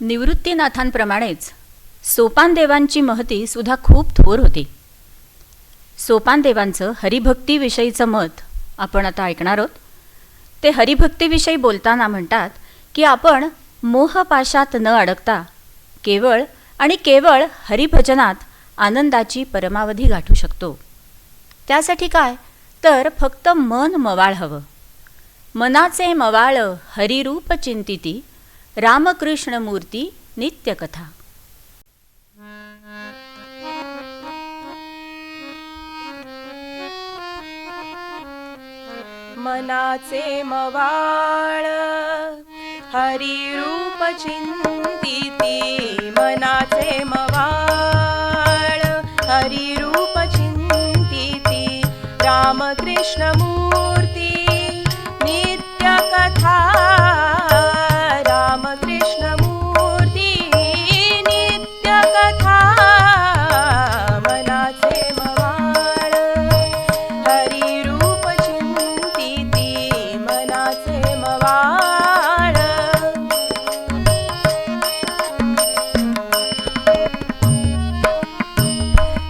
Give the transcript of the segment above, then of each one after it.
निवृत्तीनाथांप्रमाणेच सोपानदेवांची महती सुद्धा खूप थोर होती. सोपानदेवांचं हरिभक्तीविषयीचं मत आपण आता ऐकणार आहोत. ते हरिभक्तीविषयी बोलताना म्हणतात की आपण मोहपाशात न अडकता केवळ आणि केवळ हरिभजनात आनंदाची परमावधी गाठू शकतो. त्यासाठी काय? तर फक्त मन मवाळ हवं. मनाचे मवाळ हरिरूप चिंतिती रामकृष्णमूर्ती नित्यकथा. मनाचे मवाळ हरिरूप चिंतिती. मनाचे मवाळ हरिरूप चिंतिती. रामकृष्णमूर्ती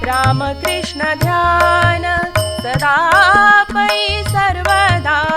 रामकृष्ण ध्यान सदा पै सर्वदा।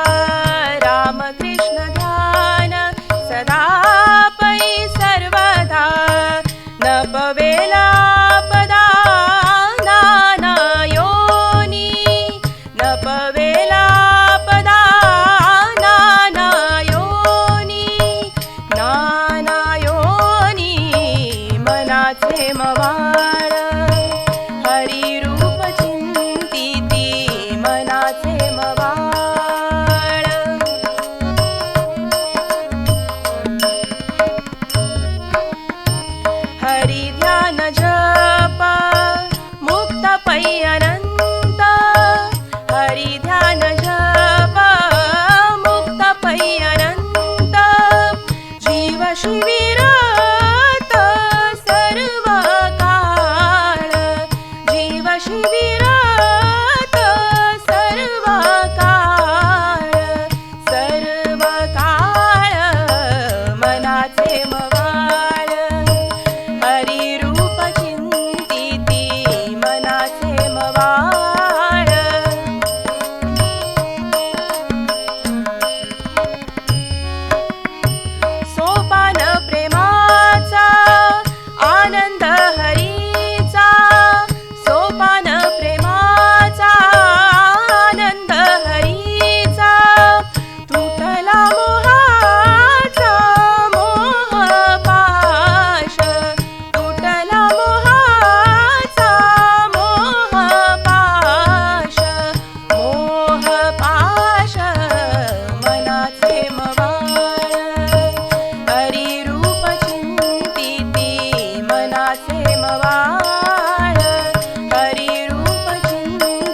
हरिरूप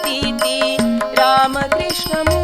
चिति रामकृष्णम्